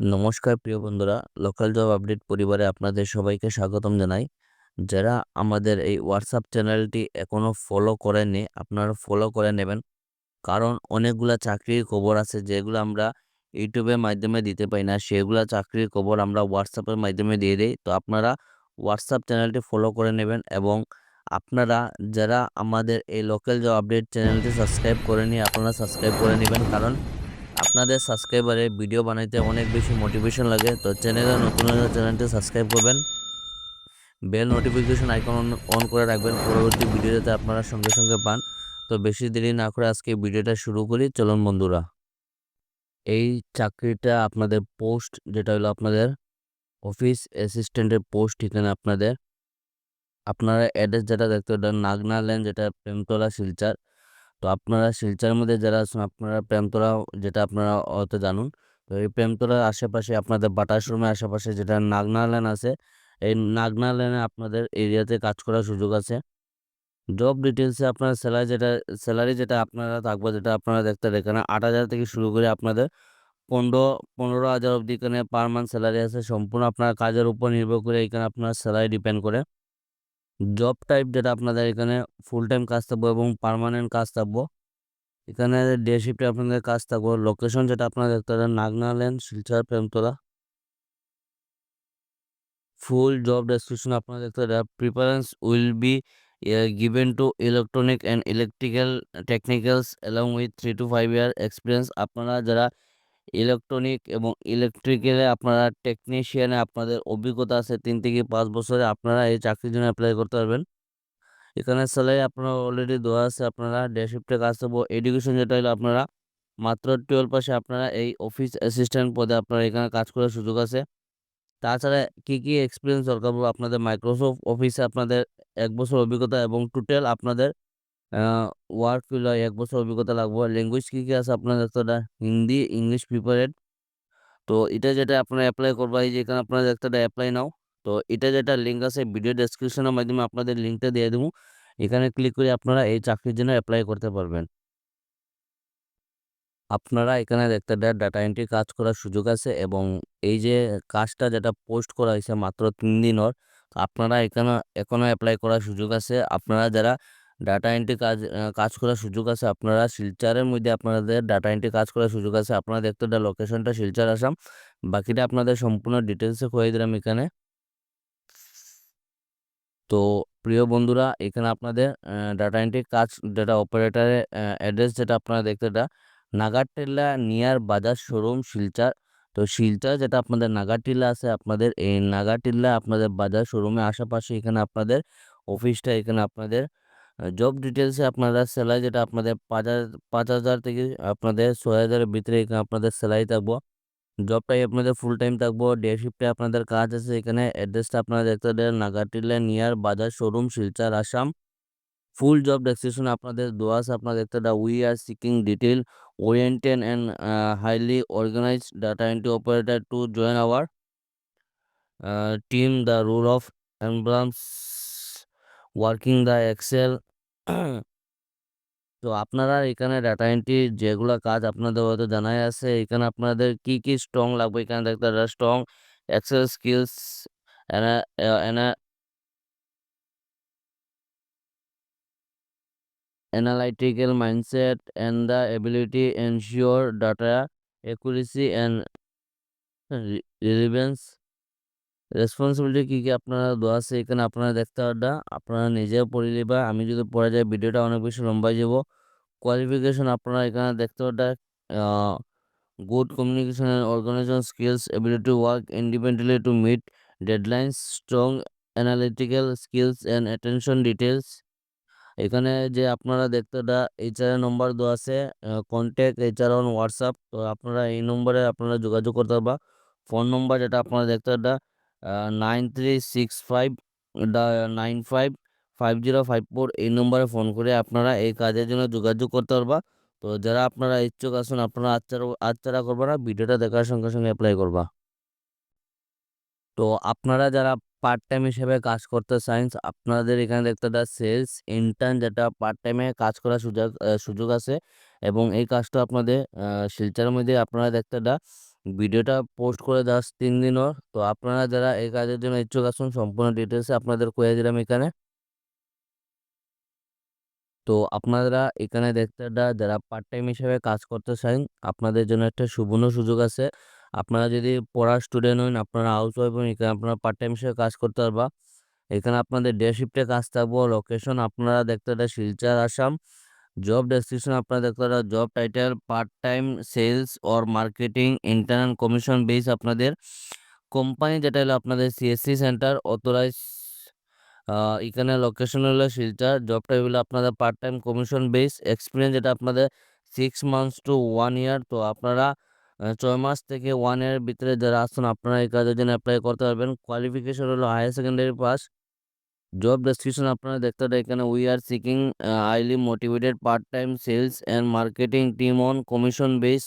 নমস্কার প্রিয় বন্ধুরা লোকাল জব আপডেট পরিবারে আপনাদের সবাইকে স্বাগতম জানাই। যারা আমাদের এই হোয়াটসঅ্যাপ চ্যানেলটি এখনও ফলো করেননি, আপনারা ফলো করে নেবেন। কারণ অনেকগুলা চাকরির খবর আছে, যেগুলো আমরা ইউটিউবের মাধ্যমে দিতে পাই না। সেগুলো চাকরির খবর আমরা হোয়াটসঅ্যাপের মাধ্যমে দিয়ে দিই। তো আপনারা হোয়াটসঅ্যাপ চ্যানেলটি ফলো করে নেবেন এবং আপনারা যারা আমাদের এই লোকাল জব আপডেট চ্যানেলটি সাবস্ক্রাইব করেনি আপনারা সাবস্ক্রাইব করে নেবেন। কারণ আপনাদের সাবস্ক্রাইবারে ভিডিও বানাইতে অনেক বেশি মোটিভেশন লাগে, তো চ্যানেলে নতুন হলে চ্যানেলটি সাবস্ক্রাইব করবেন। বেল নোটিফিকেশন আইকন অন করে রাখবেন, পরবর্তী ভিডিও যাতে আপনারা সঙ্গে সঙ্গে পান। তো বেশি দেরি না করে আজকে ভিডিওটা শুরু করি, চলুন বন্ধুরা। এই চাকরিটা আপনাদের পোস্ট যেটা হলো আপনাদের অফিস অ্যাসিস্ট্যান্টের পোস্ট এখানে আপনাদের। আপনারা অ্যাড্রেস যেটা দেখতে ওটা নাগনা লেন, যেটা প্রেমতলা শিলচার। তো আপনারা শিলচরের মধ্যে যারা আছেন, আপনারা প্রেমতলা যেটা আপনারা হয়তো জানুন, তো এই প্রেমতলার আশেপাশে আপনাদের বাটার শোরুমের আশেপাশে যেটা নাগনা লেন আছে, এই নাগনা লেনে আপনাদের এরিয়াতে কাজ করার সুযোগ আছে। জব ডিটেলসে আপনার স্যালারি যেটা স্যালারি যেটা আপনারা থাকবে যেটা আপনারা দেখতে এখানে আট হাজার থেকে শুরু করে আপনাদের পনেরো পনেরো হাজার অবধি এখানে পার মান্থ স্যালারি আছে। সম্পূর্ণ আপনার কাজের উপর নির্ভর করে এখানে আপনার স্যালারি ডিপেন্ড করে। জব টাইপ যেটা আপনাদের এখানে ফুল টাইম কাজ থাকব এবং পার্মানেন্ট কাজ থাকব। এখানে ডে শিফটে আপনাদের কাজ থাকব। লোকেশন যেটা আপনারা দেখতে পারেন নাগনালেন Silchar, Premtala. Full job description আপনারা দেখতে পারেন preference will be given to electronic and electrical technicals along with three to five year experience আপনারা যারা ইলেকট্রনিক এবং ইলেকট্রিক্যালে আপনারা টেকনিশিয়ানে আপনাদের অভিজ্ঞতা আছে তিন থেকে পাঁচ বছরে আপনারা এই চাকরির জন্য অ্যাপ্লাই করতে পারবেন। এখানে স্যালারি আপনারা অলরেডি দেওয়া আছে, আপনারা ডে শিফটে কাজ করব এডুকেশন যেটা হলো আপনারা মাত্র টুয়েলভ পাশে আপনারা এই অফিস অ্যাসিস্ট্যান্ট পদে আপনারা এখানে কাজ করার সুযোগ আছে। তাছাড়া কী কী এক্সপিরিয়েন্স দরকার আপনাদের মাইক্রোসফট অফিসে আপনাদের এক বছর অভিজ্ঞতা এবং টোটাল আপনাদের ওয়ার্ক ফিল এক বছর অভিজ্ঞতা লাগবে। ল্যাঙ্গুয়েজ কী কী আছে আপনাদের তো হিন্দি ইংলিশ প্রিপারেড তো এটা যেটা আপনারা অ্যাপ্লাই করবা, এই যে এখানে আপনারা একটা অ্যাপ্লাই নাও। তো এটা যেটা লিঙ্ক আছে ভিডিও ডেসক্রিপশনের মাধ্যমে আপনাদের লিঙ্কটা দিয়ে দেবো। এখানে ক্লিক করে আপনারা এই চাকরির জন্য অ্যাপ্লাই করতে পারবেন। আপনারা এখানে দেখতে দেন ডাটা এন্ট্রি কাজ করার সুযোগ আছে এবং এই যে কাজটা যেটা পোস্ট করা হয়েছে মাত্র তিন দিনর আপনারা এখানে এখনও অ্যাপ্লাই করার সুযোগ আছে। আপনারা যারা ডাটা এন্ট্রি কাজ কাজ করার সুযোগ আছে আপনারা শিলচারের মধ্যে আপনাদের ডাটা এন্ট্রি কাজ করার সুযোগ আছে। আপনারা দেখতে লোকেশনটা শিলচার, আসাম। বাকিটা আপনাদের সম্পূর্ণ ডিটেলসে কয়ে দিলাম এখানে। তো প্রিয় বন্ধুরা, এখানে আপনাদের ডাটা এন্ট্রি কাজ যেটা অপারেটারের অ্যাড্রেস যেটা আপনারা দেখতে এটা নাগারটিল্লা নিয়ার বাজার শোরুম শিলচার। তো শিলচর যেটা আপনাদের নাগারটিল্লা আছে, আপনাদের এই নাগারটিল্লা আপনাদের বাজার শোরুমে আশেপাশে এখানে আপনাদের অফিসটা এখানে আপনাদের জব ডিটেলসে আপনারা স্যালারি যেটা আপনাদের পাঁচ হাজার পাঁচ হাজার থেকে আপনাদের ছয় হাজারের ভিতরে এখানে আপনাদের স্যালারি থাকব। জবটাই আপনাদের ফুল টাইম থাকব। ডে শিফটে আপনাদের কাজ আছে এখানে। অ্যাড্রেসটা আপনারা দেখতে দেন Nagartilla near bazaar showroom Silchar Assam full job description আপনাদের আছে। আপনারা দেখতে দা we are seeking detail oriented and highly organized data entry operator to join our team the rule of এমব্রামস working the Excel তো আপনারা এখানে ডাটা এন্ট্রি যেগুলো কাজ আপনাদের হয়তো জানাই আছে, এখানে আপনাদের কি কি স্ট্রং লাগবে? এখানে দেখতে strong Excel skills and the ability to ensure data accuracy and re- relevance. Responsibility কী কী আপনারা দেওয়া আছে এখানে আপনারা দেখতে পারবেন। আপনারা নিজেও পড়ে নেবা। আমি যদি পড়ে যাই, ভিডিওটা অনেক বেশি লম্বাই যাব। কোয়ালিফিকেশন আপনারা এখানে দেখতে পারবেন। Good communication and organization skills ability to work independently to meet deadlines strong analytical skills and attention details এখানে যে আপনারা দেখতে এইচআর নম্বর দেওয়া আছে। কন্ট্যাক্ট এইচআর অন হোয়াটসঅ্যাপ তো আপনারা এই নম্বরে আপনারা যোগাযোগ করতে পারবা। ফোন নম্বর যেটা আপনারা দেখতে দা nine three six five nine five five zero five four এই নম্বরে ফোন করে আপনারা এই কাজের জন্য যোগাযোগ করতে পারবা। তো যারা আপনারা ইচ্ছুক আছেন, আপনারা আচ্ছারা আচ্ছারা করবা না, ভিডিওটা দেখার সঙ্গে সঙ্গে অ্যাপ্লাই করবা। তো আপনারা যারা পার্ট টাইম হিসেবে কাজ করতে চান, আপনাদের এখানে দেখতে দা সেলস ইন্টার্ন যেটা পার্ট টাইমে কাজ করার সুযোগ সুযোগ আছে। এবং এই কাজটা আপনাদের শিলচরের মধ্যে আপনারা দেখতে দা ভিডিওটা পোস্ট করে জাস্ট তিন দিন তো আপনারা যারা এই কাজের জন্য ইচ্ছুক আছেন, সম্পূর্ণ ডিটেলসে আপনাদের কয়ে দিলাম এখানে। তো আপনারা এখানে দেখতে যারা পার্ট টাইম হিসেবে কাজ করতে চান, আপনাদের জন্য একটা সুবর্ণ সুযোগ আছে। আপনারা যদি পড়ার স্টুডেন্ট হন, আপনারা হাউস ওয়াইফ হন, এখানে আপনারা পার্ট টাইম হিসেবে কাজ করতে পারবা। এখানে আপনাদের ডে শিফটে কাজ থাকব লোকেশন আপনারা দেখতে শিলচর, আসাম। জব ডেসক্রিপশন আপনারা দেখতে পারেন job title part time sales or marketing intern commission base আপনাদের কোম্পানি যেটা হলো আপনাদের সিএসসি সেন্টার অথরাইজ এখানে লোকেশন হলো শিলচর। জব টাইপ হলো আপনাদের part time commission base experience যেটা আপনাদের six months to one year তো আপনারা ছয় মাস থেকে ওয়ান ইয়ারের ভিতরে যারা আসছেন আপনারা এই কাজের জন্য অ্যাপ্লাই করতে পারবেন। কোয়ালিফিকেশন হলো higher secondary pass job description আপনারা দেখতে পারেন এখানে we are seeking highly motivated part time sales and marketing team on commission base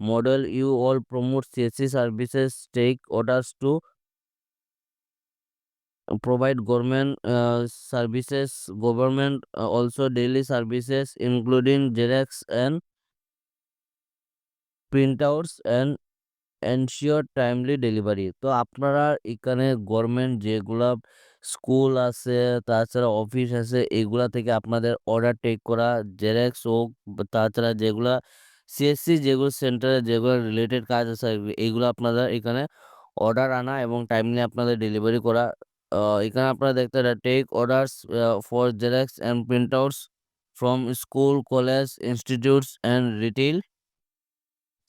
model you all promote CSC services take orders to government uh, services government uh, also daily services including xerox and printouts and ensure timely delivery তো আপনারা এখানে government যেগুলা school আছে, তাছাড়া office আছে, এগুলা থেকে আপনাদের অর্ডার টেক করা জেরক্স হোক, তাছাড়া যেগুলা সিএসসি যেগুলো সেন্টারে যেগুলো রিলেটেড কাজ আছে, এগুলো আপনারা এখানে অর্ডার আনা এবং টাইমলি আপনাদের ডেলিভারি করা। এখানে আপনারা দেখতে পারেন take orders for Xerox and printouts from school college institutes and retail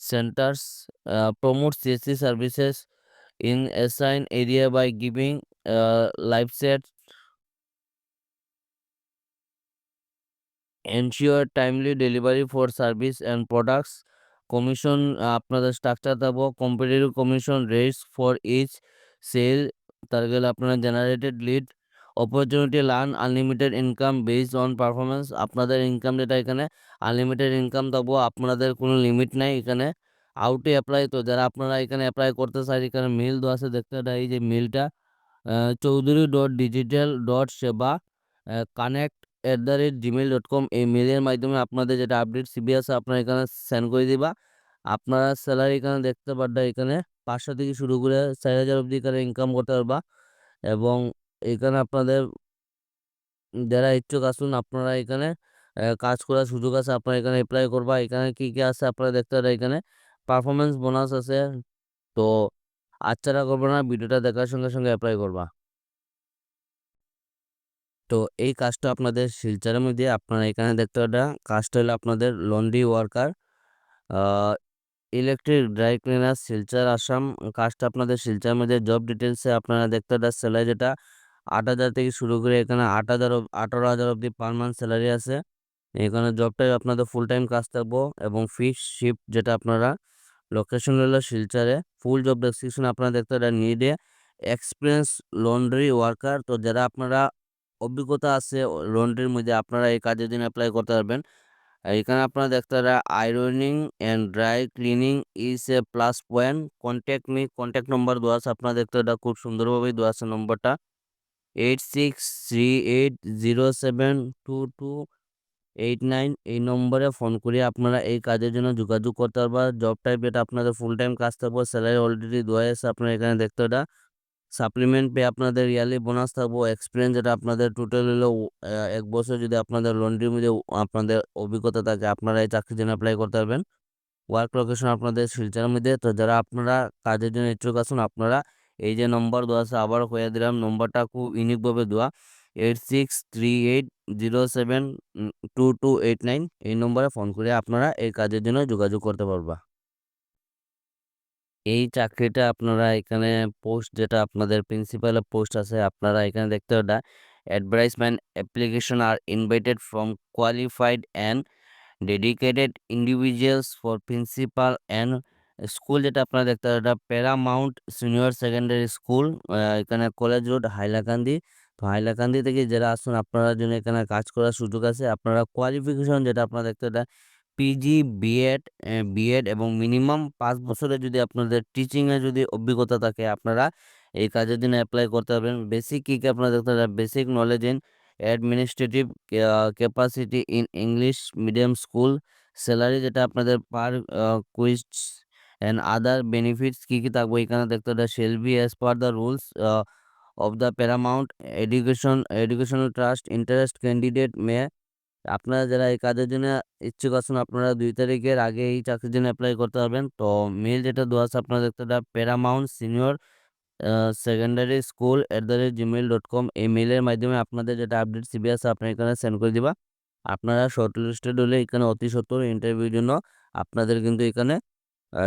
centers uh, promote CSC services in assigned area by giving uh, live set ensure timely delivery for service and products commission আপনাদের structure দেবো competitive commission rates for each sale তার গেলে আপনারা generated lead opportunity learn unlimited income based on performance আপনাদের income যেটা এখানে unlimited income দেবো, আপনাদের কোনো লিমিট নাই এখানে। আউটে অ্যাপ্লাই তো যারা আপনারা এখানে অ্যাপ্লাই করতে চান এখানে মেল দেওয়া আছে, দেখতে পারেন এই যে মেলটা Chowdhury dot digital dot Seva connect at the rate Gmail dot com এই মেলের মাধ্যমে আপনাদের যেটা আপডেট সিবি আছে, আপনারা এখানে সেন্ড করে দিবা। আপনারা স্যালারি এখানে দেখতে পারবেন এখানে পাঁচশো থেকে শুরু করে চার হাজার অবধি এখানে ইনকাম করতে পারবা। এবং এখানে আপনাদের যারা ইচ্ছুক আসুন, আপনারা এখানে কাজ করার সুযোগ আছে, আপনারা এখানে অ্যাপ্লাই করবা। এখানে কি কি আছে আপনারা দেখতে পারেন, এখানে পারফরমেন্স বোনাস আছে। তো আচ্ছারা করবে না, ভিডিওটা দেখার সঙ্গে সঙ্গে অ্যাপ্লাই করবা। তো এই কাজটা আপনাদের শিলচরের মধ্যে, আপনারা এখানে দেখতে পারেন কাজটা হলো আপনাদের laundry worker electric dry cleaner Silchar, Assam. কাজটা আপনাদের শিলচরের মধ্যে জব ডিটেলসে আপনারা দেখতে পারেন স্যালারি যেটা আট হাজার থেকে শুরু করে এখানে আট হাজার আঠারো হাজার অবধি পার মান্থ স্যালারি আছে। এখানে জবটাই আপনাদের ফুল টাইম কাজ থাকব এবং ফিক্স শিফট যেটা আপনারা লোকেশন হলো শিলচরে। ফুল জব ডেসক্রিপশন আপনারা দেখতে পারেন নিডে এক্সপিরিয়েন্স লন্ড্রি ওয়ার্কার তো যারা আপনারা অভিজ্ঞতা আছে লন্ড্রির মধ্যে, আপনারা এই কাজের জন্য অ্যাপ্লাই করতে পারবেন। এখানে আপনারা দেখতে পারেন ironing and dry cleaning is a plus point contact me contact number দেওয়া আছে, আপনারা দেখতে এটা খুব সুন্দরভাবেই দেওয়া আছে নম্বরটা eight six three eight zero seven two two eight nine এই নম্বরে ফোন করে আপনারা এই কাজের জন্য যোগাযোগ করতে পারবা। জব টাইপ এটা আপনাদের ফুল টাইম কাজ থাকব স্যালারি অলরেডি দেওয়া আছে আপনারা এখানে দেখতে এটা সাপ্লিমেন্ট পে আপনাদের ইয়ারলি বোনাস থাকব এক্সপিরিয়েন্স যেটা আপনাদের টোটাল হলো এক বছর যদি আপনাদের লন্ড্রির মধ্যে আপনাদের অভিজ্ঞতা থাকে, আপনারা এই চাকরির জন্য অ্যাপ্লাই করতে পারবেন। ওয়ার্ক লোকেশন আপনাদের শিলচরের মধ্যে, তো যারা আপনারা কাজের জন্য ইচ্ছুক আছেন, আপনারা এই যে নম্বর দেওয়া আছে, আবার হয়ে দিলাম, নম্বরটা খুব ইউনিকভাবে দেওয়া। Eight six three eight zero seven two two eight nine এই নম্বরে ফোন করে আপনারা এই কাজের জন্য যোগাযোগ করতে পারবা। এই চাকরিটা আপনারা এখানে পোস্ট যেটা আপনাদের প্রিন্সিপাল পোস্ট আছে, আপনারা এখানে দেখতে পারেন advertisement application are invited from qualified and dedicated individuals for principal and school যেটা আপনারা দেখতে পারেন এটা প্যারামাউন্ট সিনিয়র সেকেন্ডারি স্কুল এখানে কলেজ রোড হাইলাকান্দি। তো হাইলাকান্দি থেকে যারা আসুন আপনারা জন্য এখানে কাজ করার সুযোগ আছে। আপনারা কোয়ালিফিকেশন যেটা আপনারা দেখতে পারেন PG B Ed B Ed এবং মিনিমাম পাঁচ বছরের যদি আপনাদের টিচিংয়ে যদি অভিজ্ঞতা থাকে, আপনারা এই কাজের জন্য অ্যাপ্লাই করতে পারবেন। বেসিক কী কী আপনারা দেখতে পারেন basic knowledge in administrative capacity in English medium school salary যেটা আপনাদের per quiz and other benefits কী কী থাকবে? এখানে দেখতে হবে shall be as per the rules of the Paramount education educational trust interest candidate may আপনারা যারা এই কাজের জন্য ইচ্ছুক আছেন, আপনারা দুই তারিখের আগে এই চাকরির জন্য অ্যাপ্লাই করতে পারবেন। তো মেল যেটা দেওয়া আছে, আপনারা দেখতে হবে Paramount senior secondary school at the rate Gmail dot com এই মেলের মাধ্যমে আপনাদের যেটা আপডেট সিবি আছে আপনার এখানে সেন্ড করে দিবা। আপনারা শর্ট লিস্টেড হলে এখানে অতি সত্তর ইন্টারভিউর জন্য আপনাদের কিন্তু এখানে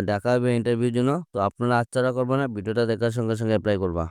ডাকা হবে ইন্টারভিউর জন্য। তো আপনারা আচ্ছাড়া করবে না, ভিডিওটা দেখার সঙ্গে সঙ্গে অ্যাপ্লাই করবা।